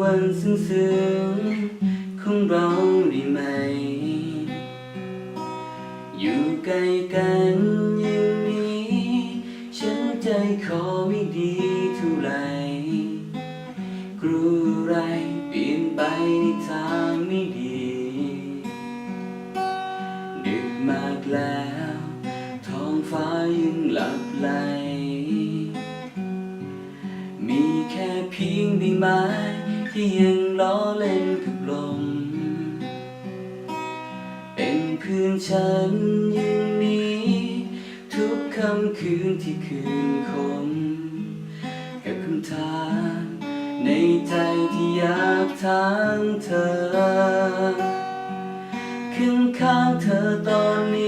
วันซึ้งๆของเราได้ไหม อยู่ใกล้กันอย่างนี้ ฉันใจคอไม่ดีเท่าไหรกลัวไรเปลี่ยนไปในทางไม่ดี ดึกมากแล้วท้องฟ้ายังหลับไหลมีแค่เพียงใบไม้ ที่ยังล้อเล่นกับลม เป็นเพื่อนฉันอย่างนี้ ทุกคำคืนที่คืนคมกับคำถามในใจที่อยากถามเธอข้างข้างเธอตอนนี้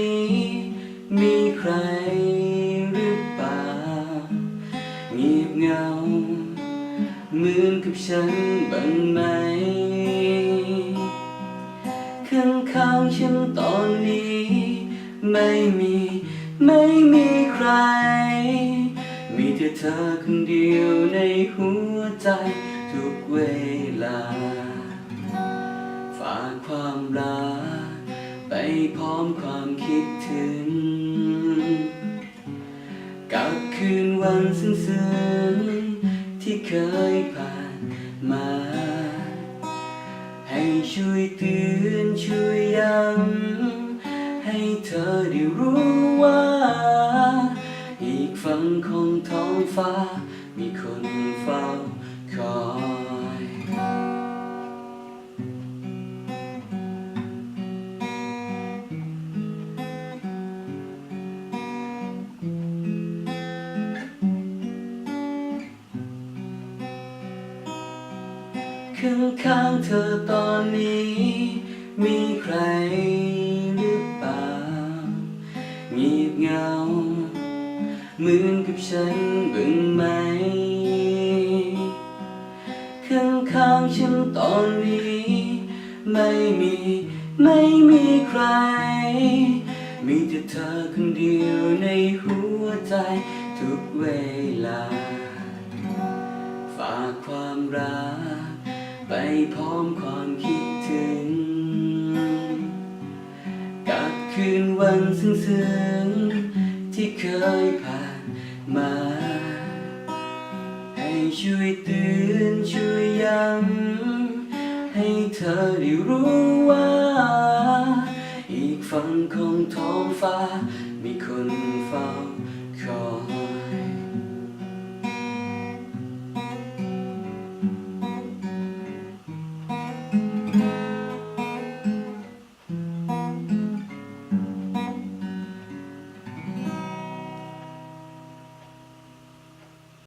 เหมือนกับฉันบ้างไหม ข้างข้างๆฉันตอนนี้ ไม่มี ไม่มีใคร มีแต่เธอคนเดียวในหัวใจทุกเวลา ฝากความรักไปพร้อมความคิดถึง กับคืนวันซึ้งๆ เคยผ่านมา ให้ช่วยเตือนช่วยย้ำให้เธอได้รู้ว่า อีกฝั่งของท้องฟ้า มีคนเฝ้าคอย ข้างข้างๆเธอตอนนี้ มีใครหรือเปล่าเงียบเหงา เหมือนกับฉันบ้างไหมข้างข้างๆฉันตอนนี้ ไม่มี ไม่มีใคร มีแต่เธอคนเดียวในหัวใจทุกเวลา ฝากความรัก พร้อมความคิดถึง กับคืนวันซึ้งๆที่เคยผ่านมา ให้ช่วยเตือนช่วยย้ำให้เธอได้รู้ว่า อีกฝั่งของท้องฟ้ามีคนเฝ้า